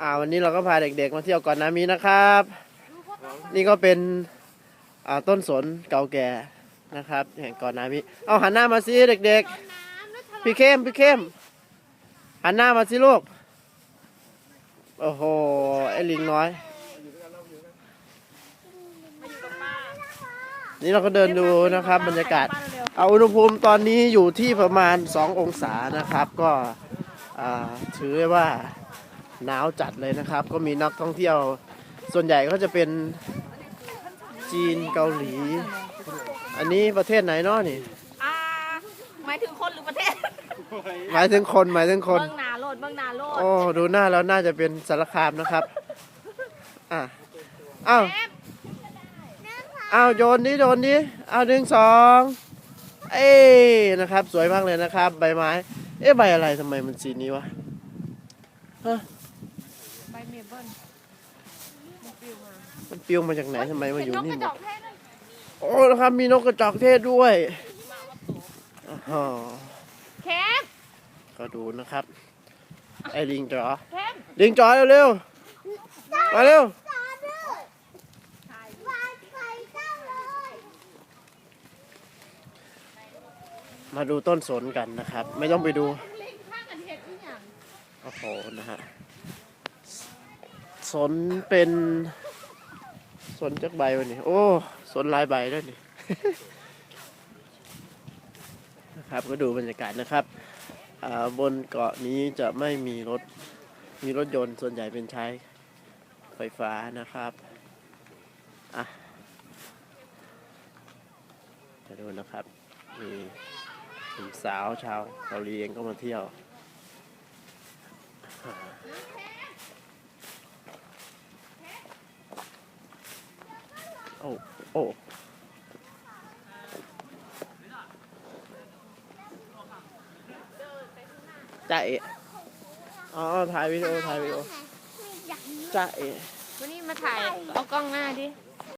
อ่าวันนี้เราก็พาเด็กๆมาเที่ยวก่อนนามีนะครับ นี่ก็เป็นอ่าต้นสนเก่าแก่นะครับ แห่งก่อนนามีเอาหันหน้ามาสิเด็กๆ พี่เข้มพี่เข้มหันหน้ามาสิลูก โอ้โหไอ้ลิงน้อย นี่เราก็เดินดูนะครับ บรรยากาศ เอาอุณหภูมิตอนนี้อยู่ที่ประมาณ 2 องศานะครับ ก็ถือได้ว่า หนาวจัดเลยนะครับ ก็มีนักท่องเที่ยว ส่วนใหญ่ก็จะเป็นจีนเกาหลี อันนี้ประเทศไหนเนาะนี่ อ่าหมายถึงคนหรือประเทศ หมายถึงคนหมายถึงคน เบื้องหนาโลดเบื้องหนาโลดโอ้ดูหน้าแล้วน่าจะเป็นสารคามนะครับ อะอ้าวอ้าวโยนนี้โยนนี้อ้าวหนึ่งสองเอ้นะครับ สวยมากเลยนะครับ ใบไม้ เอ๊ะใบอะไรทำไมมันสีนี้วะฮะใบ เมเบิลมันปิวมามันปลิวมาจากไหนทำไมมาอยู่เป็นนกนี่กระหมจอดกแท้เลยโอ้นะครับมีนกกระจอกเทศด้วยอ๋อแคมก็ดูนะครับ ไอ้ลิงจ๋อแคมลิงจ๋อเร็วๆมาเร็วมาดูต้นสนกันนะครับ ไม่ต้องไปดูลิงข้างกันเห็ดที่อย่างโอ้โหนะฮะ สนเป็นสนจักใบวันนี้ โอ้สนลายใบด้วยนี่นะครับก็ดูบรรยากาศนะครับบนเกาะนี้จะไม่มีรถมีรถยนต์ส่วนใหญ่เป็นใช้ไฟฟ้านะครับอะจะดูนะครับมีหนุ่มสาวชาวเกาหลีเองก็มาเที่ยว โอ้โอ้จ่าเอะอ๋อถ่ายวิดีโอถ่ายวิดีโอจ่าเอะวันนี้มาถ่าย เอากล้องหน้าดิ